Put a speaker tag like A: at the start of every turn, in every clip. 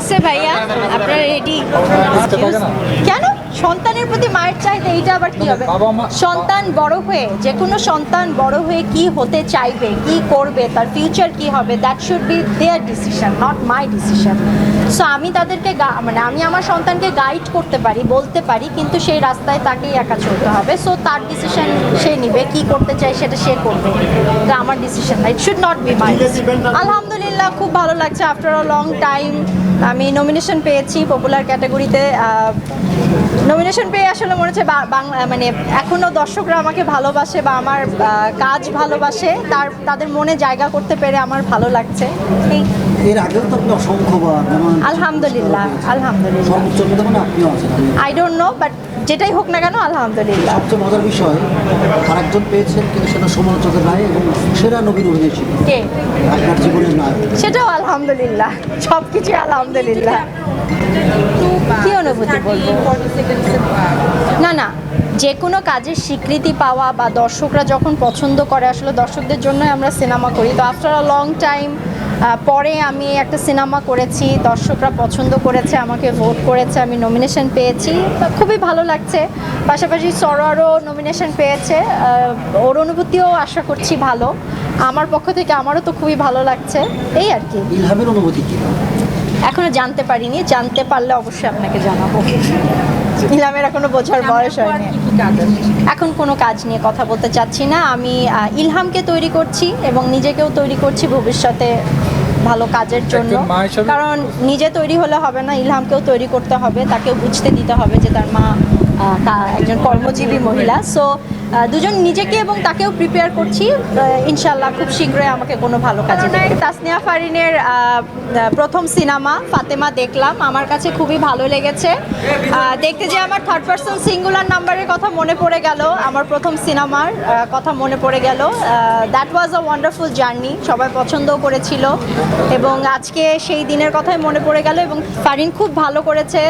A: হয়েছে ভাইয়া আপনারা রেডি কেন সন্তানের প্রতি মায়ের চাইতে এইটা আবার কি হবে? সন্তান বড় হয়ে যে কোনো সন্তান বড় হয়ে কি হতে চাইবে কি করবে তার ফিউচার কি হবে that should be their decision not my decision so আমি তাদেরকে মানে আমি আমার সন্তানকে গাইড করতে পারি বলতে পারি কিন্তু সেই রাস্তায় তাকেই একা চলতে হবে। সো তার ডিসিশন সে নিবে কি করতে চাই সেটা সে করবে। এটা আমার ডিসিশন না it should not be my আলহামদুলিল্লাহ খুব ভালো লাগছে। আফটার আ লং টাইম আমি নমিনেশন পেয়েছি পপুলার ক্যাটাগরিতে নমিনেশন পেয়ে আসলে মনে হচ্ছে বাংলা মানে এখনও দর্শকরা আমাকে ভালোবাসে বা আমার কাজ ভালোবাসে, তার, তাদের মনে জায়গা করতে পেরে আমার ভালো লাগছে। এই
B: এর আগেও তো আপনি অসংখ্যবার
A: আলহামদুলিল্লাহ আলহামদুলিল্লাহ।
B: সর্বোচ্চ মানে আপনিও আছেন
A: আই ডোন্ট নো বাট যেটাই হোক না কেন আলহামদুলিল্লাহ।
B: সবচেয়ে মজার বিষয় আরেকজন পেয়েছেন কিন্তু সেটা সমালোচকের রায় এবং সেরা নবীন অভিনয় ছিল
A: কে?
B: আপনার জীবনের নায়ক।
A: সেটাও আলহামদুলিল্লাহ সব কিছু আলহামদুলিল্লাহ। কি অনুভূতি বলব? না না যে কোনো কাজের স্বীকৃতি পাওয়া বা দর্শকরা যখন পছন্দ করে আসলে দর্শকদের জন্যই আমরা সিনেমা করি। তো আফটার আ লং টাইম পরে আমি একটা সিনেমা করেছি দর্শকরা পছন্দ করেছে আমাকে ভোট করেছে আমি নমিনেশন পেয়েছি। খুবই ভালো লাগছে। পাশাপাশি সরোয়ারও নমিনেশন পেয়েছে। ওর অনুভূতিও আশা করছি ভালো। আমার পক্ষ থেকে আমারও তো খুবই ভালো লাগছে। এই আর কি।
B: ইলহামের অনুভূতি কি?
A: এখনও জানতে পারিনি। জানতে পারলে অবশ্যই আপনাকে জানাব। ইলামের এখনও বোঝার বয়স হয়নি। এখন কোনো কাজ নিয়ে কথা বলতে চাচ্ছি না। আমি ইলহামকে তৈরি করছি এবং নিজেকেও তৈরি করছি ভবিষ্যতে ভালো কাজের জন্য। কারণ নিজে তৈরি হলে হবে না ইলহামকেও তৈরি করতে হবে। তাকেও বুঝতে দিতে হবে যে তার মা একজন কর্মজীবী মহিলা। সো দুজন নিজেকে এবং তাকেও প্রিপেয়ার করছি। ইনশাল্লাহ খুব শীঘ্রই আমাকে কোনো ভালো কাজে তাসনিয়া ফারিনের প্রথম সিনেমা, ফাতেমা দেখলাম। আমার কাছে খুবই ভালো লেগেছে। দেখতে যে আমার থার্ড পার্সন সিঙ্গুলার নাম্বারের কথা মনে পড়ে গেল, আমার প্রথম সিনেমার কথা মনে পড়ে গেল। That was a wonderful journey সবাই পছন্দও করেছিল। এবং আজকে সেই দিনের কথাই মনে পড়ে গেল। এবং ফারিন খুব ভালো করেছে।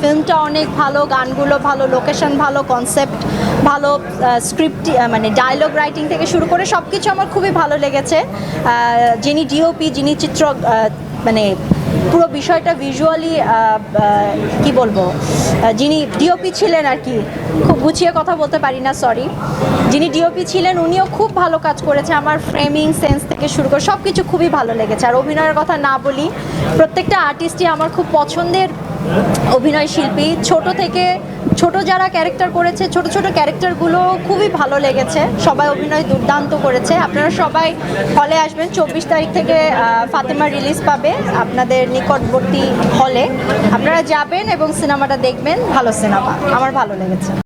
A: ফিল্মটা অনেক ভালো, গানগুলো ভালো লোকেশন ভালো কনসেপ্ট ভালো স্ক্রিপ্ট মানে ডায়লগ রাইটিং থেকে শুরু করে সব কিছু আমার খুবই ভালো লেগেছে। যিনি ডিওপি যিনি চিত্র মানে পুরো বিষয়টা ভিজুয়ালি কি বলব যিনি ডিওপি ছিলেন আর কি, খুব গুছিয়ে কথা বলতে পারি না সরি যিনি ডিওপি ছিলেন, উনিও খুব ভালো কাজ করেছে, আমার ফ্রেমিং সেন্স থেকে শুরু করে সব কিছু খুবই ভালো লেগেছে। আর অভিনয়ের কথা না বলি, প্রত্যেকটা আর্টিস্টই আমার খুব পছন্দের অভিনয় শিল্পী। ছোট থেকে ছোট যারা ক্যারেক্টার করেছে, ছোট ছোট ক্যারেক্টারগুলো খুবই ভালো লেগেছে। সবাই অভিনয় দুর্দান্ত করেছে। আপনারা সবাই হলে আসবেন। চব্বিশ তারিখ থেকে ফাতেমা রিলিজ পাবে আপনাদের নিকটবর্তী হলে আপনারা যাবেন এবং সিনেমাটা দেখবেন। ভালো সিনেমা আমার ভালো লেগেছে।